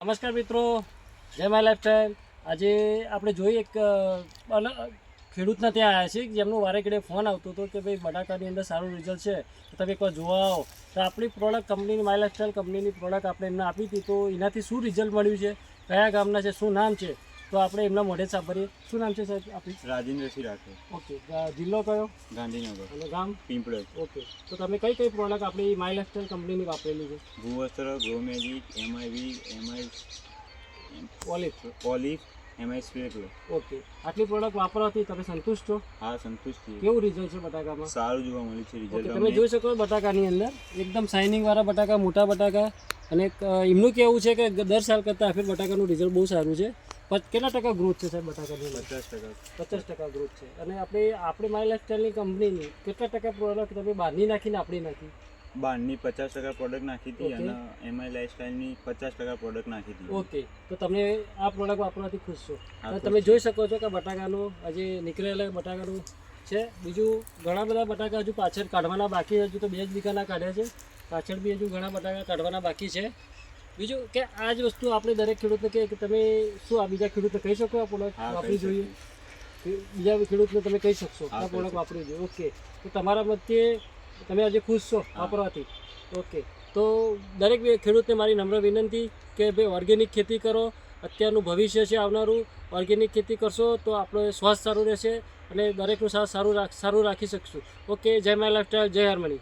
નમસ્કાર મિત્રો, જય માય લાઈફસ્ટાઈલ આજે આપણે જોઈએ એક ખેડૂતના ત્યાં આવ્યા છીએ, જેમનો વારે ઘડીએ ફોન આવતો હતો કે ભાઈ બટાકાની અંદર સારું રિઝલ્ટ છે તમે એકવાર જોવા આવો. તો આપણી પ્રોડક્ટ કંપનીની માય લાઈફસ્ટાઈલ કંપનીની પ્રોડક્ટ આપણે એમને આપી હતી, તો એનાથી શું રિઝલ્ટ મળ્યું છે, કયા ગામના છે, શું નામ છે તો આપણે એમના મોઢે સાંભળીએ. શું નામ છે સાહેબ આપણી રાજેન્દ્રસિંહ રાઠોડ. ઓકે જિલ્લો કયો? ગાંધીનગર. અને ગામ? પિંપળજ. ઓકે તો તમે કઈ કઈ પ્રોડક્ટ આપણી માય લાઇફસ્ટાઈલ કંપનીની વાપરેલી છે? ભૂવસ્ત્ર ગ્રો મેજિક એમઆઈવી એમઆઈ ઓલિફ ઓલિફ એમઆઈ સ્પ્રેકલર ઓકે આટલી પ્રોડક્ટ વાપરવાથી તમે સંતુષ્ટ છો? હા સંતુષ્ટ છીએ. કેવું રિઝલ્ટ છે બટાકામાં? સારું જોવા મળ્યું છે રિઝલ્ટ તમે જોઈ શકો બટાકાની અંદર એકદમ શાઇનિંગ વાળા બટાકા મોટા બટાકા. અને એમનું કેવું છે કે દર સાલ કરતાં આખી બટાકાનું રિઝલ્ટ બહુ સારું છે. કેટલા ટકા ગ્રોથ છે સાહેબ બટાકાની પચાસ ટકા. પચાસ ટકા ગ્રોથ છે. અને આપણે આપણે માય લાઈફસ્ટાઈલની કંપનીની કેટલા ટકા પ્રોડક્ટ તમે બહારની નાખીને આપણી નાખી? બારની પચાસ ટકા પ્રોડક્ટ નાખી હતી અને એમઆઈ લાઈફસ્ટાઈલની પચાસ ટકા પ્રોડક્ટ નાખી હતી. ઓકે તો તમે આ પ્રોડક્ટ વાપરવાથી ખુશ છો. અને તમે જોઈ શકો છો કે બટાકાનું હજી નીકળેલા બટાકાનું છે. બીજું ઘણા બધા બટાકા હજુ પાછળ કાઢવાના બાકી હજુ તો બે જ વીઘાના કાઢ્યા છે. પાછળ બી હજુ ઘણા બટાકા કાઢવાના બાકી છે. બીજું કે આ જ વસ્તુ આપણે દરેક ખેડૂતને કહે કે તમે શું આ બીજા ખેડૂતને કહી શકો આ પ્રોડક્ટ વાપરી જોઈએ? બીજા ખેડૂતને તમે કહી શકશો આ પ્રોડક્ટ. વાપરી જોઈએ. ઓકે. તો તમારા મધ્યે તમે આજે ખુશ છો વાપરવાથી? ઓકે. તો દરેક બે- ખેડૂતને મારી નમ્ર વિનંતી કે ભાઈ ઓર્ગેનિક ખેતી કરો. અત્યારનું ભવિષ્ય છે આવનારું. ઓર્ગેનિક ખેતી કરશો તો આપણો સ્વાસ્થ્ય સારું રહેશે અને દરેકનું સ્વાસ્થ્ય સારું રાખ સારું રાખી શકશું. ઓકે. જય માય લાઈફસ્ટાઈલ. જય હાર્મની.